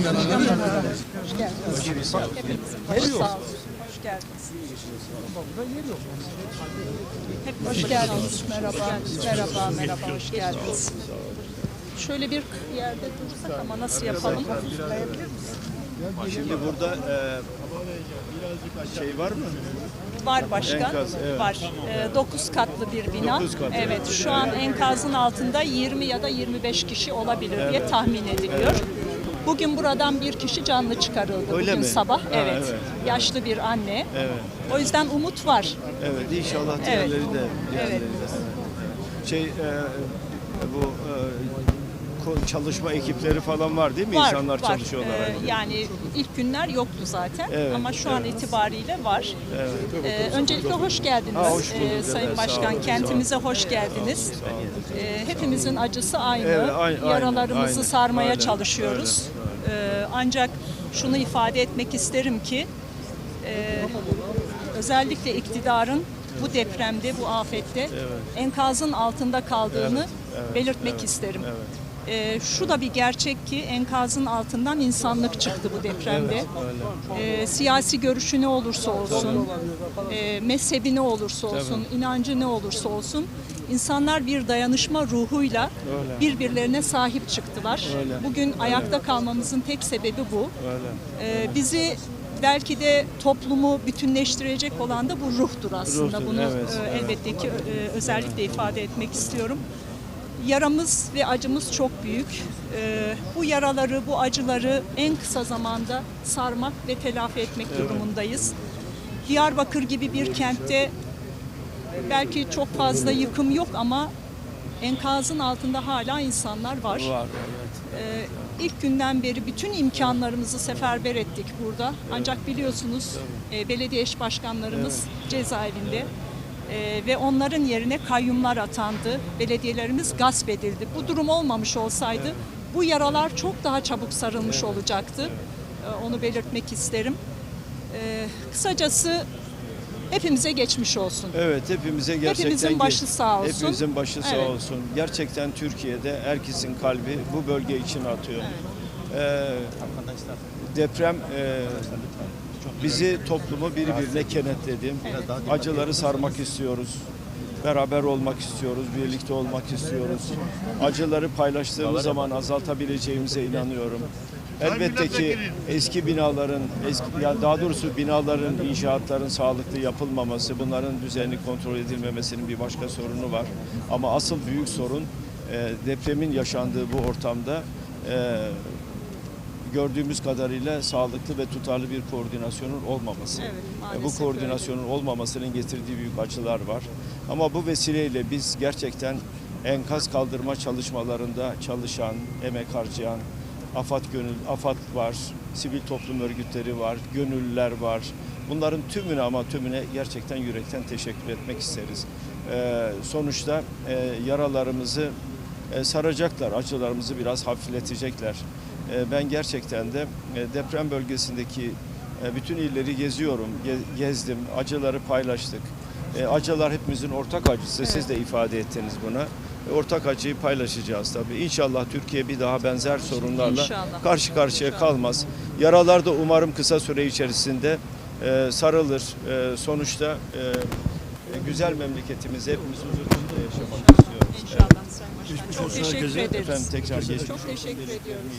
Hoş geldiniz. Hoş olun. Hoş geldiniz. Hoş geldiniz. Merhaba, merhaba, merhaba. Hoş geldiniz. Şöyle bir yerde dursak ama nasıl yapalım? Şimdi burada e, şey var mı? Var başka. Enkaz, evet. Var. 9 katlı bir bina. Dokuz katlı. Evet. Şu an enkazın altında 20 ya da 25 kişi olabilir diye tahmin ediliyor. Bugün buradan bir kişi canlı çıkarıldı Öyle bugün mi? sabah. Ha, evet. evet. Yaşlı bir anne. Evet. O yüzden umut var. Evet inşallah diğerleri de diğerleri de. Şey e, bu e, çalışma ekipleri falan var değil mi? Var, İnsanlar var. çalışıyorlar. Ee, yani ilk günler yoktu zaten Evet, ama şu an itibariyle var. Evet. Ee, öncelikle hoş geldiniz Ha, hoş bulduk. ee, Sayın Evet, Başkan. olun, Kentimize hoş geldiniz. Ee, hepimizin acısı aynı. Evet, aynı- Yaralarımızı aynı, sarmaya aynen, çalışıyoruz. Ee, ancak şunu ifade etmek isterim ki e, özellikle iktidarın bu depremde, bu afette enkazın altında kaldığını belirtmek isterim. Ee, şu da bir gerçek ki enkazın altından insanlık çıktı bu depremde. Ee, siyasi görüşü ne olursa olsun, e, mezhebi ne olursa olsun, inancı ne olursa olsun, insanlar bir dayanışma ruhuyla Öyle. birbirlerine sahip çıktılar. Öyle. Bugün ayakta kalmamızın tek sebebi bu. Öyle. Ee, bizi belki de toplumu bütünleştirecek olan da bu ruhtur aslında. Ruhtur, Bunu evet, e, evet. elbette ki e, özellikle ifade etmek istiyorum. Yaramız ve acımız çok büyük. Ee, bu yaraları, bu acıları en kısa zamanda sarmak ve telafi etmek durumundayız. Diyarbakır gibi bir kentte belki çok fazla yıkım yok ama enkazın altında hala insanlar var. Var. Ee, ilk günden beri bütün imkanlarımızı seferber ettik burada. Ancak biliyorsunuz e, belediye eş başkanlarımız cezaevinde E, ve onların yerine kayyumlar atandı. Belediyelerimiz gasp edildi. Bu durum olmamış olsaydı bu yaralar çok daha çabuk sarılmış olacaktı. E, onu belirtmek isterim. E, kısacası hepimize geçmiş olsun. Evet hepimize gerçekten Hepimizin başı sağ olsun. Hepimizin başı sağ Evet. olsun. Gerçekten Türkiye'de herkesin kalbi bu bölge için atıyor. Ee, deprem e, bizi toplumu birbirine kenetledi. Acıları sarmak istiyoruz. Beraber olmak istiyoruz, birlikte olmak istiyoruz. Acıları paylaştığımız zaman azaltabileceğimize inanıyorum. Elbette ki eski binaların, eski, yani daha doğrusu binaların, inşaatların sağlıklı yapılmaması, bunların düzenli kontrol edilmemesinin bir başka sorunu var. Ama asıl büyük sorun e, depremin yaşandığı bu ortamda e, gördüğümüz kadarıyla sağlıklı ve tutarlı bir koordinasyonun olmaması. Evet, E, bu koordinasyonun olmamasının getirdiği büyük acılar var. Ama bu vesileyle biz gerçekten enkaz kaldırma çalışmalarında çalışan, emek harcayan, AFAD Gönül, AFAD var, sivil toplum örgütleri var, gönüllüler var. Bunların tümüne ama tümüne gerçekten yürekten teşekkür etmek isteriz. E, sonuçta e, yaralarımızı e, saracaklar, acılarımızı biraz hafifletecekler. E, Ben gerçekten de e, deprem bölgesindeki e, bütün illeri geziyorum, ge- gezdim, acıları paylaştık. Acılar hepimizin ortak acısı, siz de ifade ettiniz buna. Ortak acıyı paylaşacağız tabii. İnşallah Türkiye bir daha benzer sorunlarla İnşallah. karşı karşıya kalmaz. Yaralar da umarım kısa süre içerisinde sarılır. Sonuçta güzel memleketimizi hepimiz huzur içinde yaşamak istiyoruz. İnşallah Sayın Başkan. Çok teşekkür ederiz. Efendim tekrar Çok teşekkür ediyoruz.